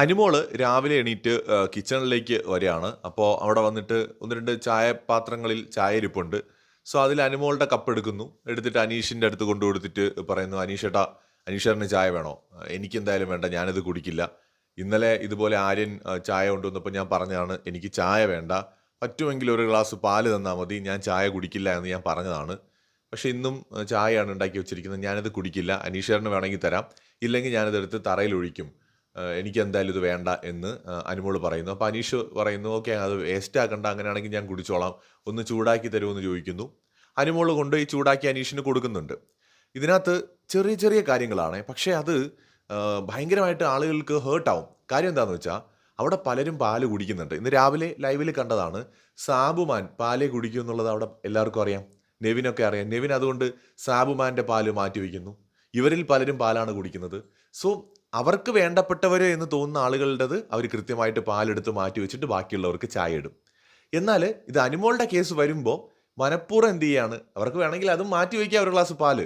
അനുമോൾ രാവിലെ എണീറ്റ് കിച്ചണിലേക്ക് വരികയാണ്. അപ്പോൾ അവിടെ വന്നിട്ട് ഒന്ന് രണ്ട് ചായ പാത്രങ്ങളിൽ ചായ ഇരിപ്പുണ്ട് സോ അതിൽ അനുമോളുടെ കപ്പ് എടുക്കുന്നു. എടുത്തിട്ട് അനീഷിന്റെ അടുത്ത് കൊണ്ടു കൊടുത്തിട്ട് പറയുന്നു അനീഷേട്ടാ അനീഷേറിന് ചായ വേണോ? എനിക്ക് എന്തായാലും വേണ്ട ഞാനിത് കുടിക്കില്ല. ഇന്നലെ ഇതുപോലെ ആര്യൻ ചായ കൊണ്ടുവന്നപ്പോൾ ഞാൻ പറഞ്ഞതാണ് എനിക്ക് ചായ വേണ്ട. പറ്റുമെങ്കിൽ ഒരു ഗ്ലാസ് പാൽ തന്നാൽ മതി. ഞാൻ ചായ കുടിക്കില്ല എന്ന് ഞാൻ പറഞ്ഞതാണ്. പക്ഷെ ഇന്നും ചായയാണ് ഉണ്ടാക്കി വെച്ചിരിക്കുന്നത്. ഞാനിത് കുടിക്കില്ല. അനീഷേറിന് വേണമെങ്കിൽ തരാം. ഇല്ലെങ്കിൽ ഞാനിതെടുത്ത് തറയിൽ ഒഴിക്കും. എനിക്ക് എന്തായാലും ഇത് വേണ്ട എന്ന് അനുമോൾ പറയുന്നു. അപ്പോൾ അനീഷ് പറയുന്നു ഓക്കെ അത് വേസ്റ്റ് ആക്കണ്ട. അങ്ങനെയാണെങ്കിൽ ഞാൻ കുടിച്ചോളാം. ഒന്ന് ചൂടാക്കി തരുമെന്ന് ചോദിക്കുന്നു. അനുമോൾ കൊണ്ടുപോയി ചൂടാക്കി അനീഷിന് കൊടുക്കുന്നുണ്ട്. ഇതിനകത്ത് ചെറിയ ചെറിയ കാര്യങ്ങളാണ്. പക്ഷേ അത് ഭയങ്കരമായിട്ട് ആളുകൾക്ക് ഹേർട്ടാവും കാര്യം എന്താണെന്ന് വെച്ചാൽ അവിടെ പലരും പാൽ കുടിക്കുന്നുണ്ട്. ഇന്ന് രാവിലെ ലൈവിൽ കണ്ടതാണ്. സാബുമാൻ പാലേ കുടിക്കും എന്നുള്ളത് അവിടെ എല്ലാവർക്കും അറിയാം. നെവിനൊക്കെ അറിയാം. നെവിൻ അതുകൊണ്ട് സാബുമാന്റെ പാൽ മാറ്റി വയ്ക്കുന്നു ഇവരിൽ പലരും പാലാണ് കുടിക്കുന്നത്. സോ അവർക്ക് വേണ്ടപ്പെട്ടവർ എന്ന് തോന്നുന്ന ആളുകളുടേത് അവർ കൃത്യമായിട്ട് പാലെടുത്ത് മാറ്റി വെച്ചിട്ട് ബാക്കിയുള്ളവർക്ക് ചായ ഇടും എന്നാൽ ഇത് അനുമോളുടെ കേസ് വരുമ്പോൾ മനഃപൂർവം എന്ത് ചെയ്യാണ്? അവർക്ക് വേണമെങ്കിൽ അതും മാറ്റി വയ്ക്കുക ഒരു ഗ്ലാസ് പാൽ.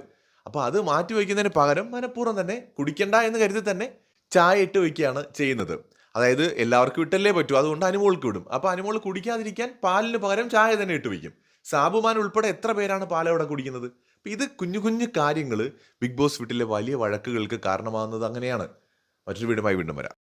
അപ്പോൾ അത് മാറ്റി വയ്ക്കുന്നതിന് പകരം മനഃപൂർവം തന്നെ കുടിക്കണ്ട എന്ന് കരുതി തന്നെ ചായ ഇട്ട് വയ്ക്കുകയാണ് ചെയ്യുന്നത്. അതായത് എല്ലാവർക്കും ഇട്ടല്ലേ പറ്റൂ അതുകൊണ്ട് അനുമോൾക്ക് വിടും അപ്പോൾ അനുമോൾ കുടിക്കാതിരിക്കാൻ പാലിന് പകരം ചായ തന്നെ ഇട്ട് വയ്ക്കും. സാബുമാൻ ഉൾപ്പെടെ എത്ര പേരാണ് പാലവിടെ കുടിക്കുന്നത്? അപ്പം ഇത് കുഞ്ഞു കുഞ്ഞു കാര്യങ്ങൾ ബിഗ് ബോസ് വീട്ടിലെ വലിയ വഴക്കുകൾക്ക് കാരണമാകുന്നത് അങ്ങനെയാണ്. മറ്റൊരു വീടുമായി വീണ്ടും വരാം.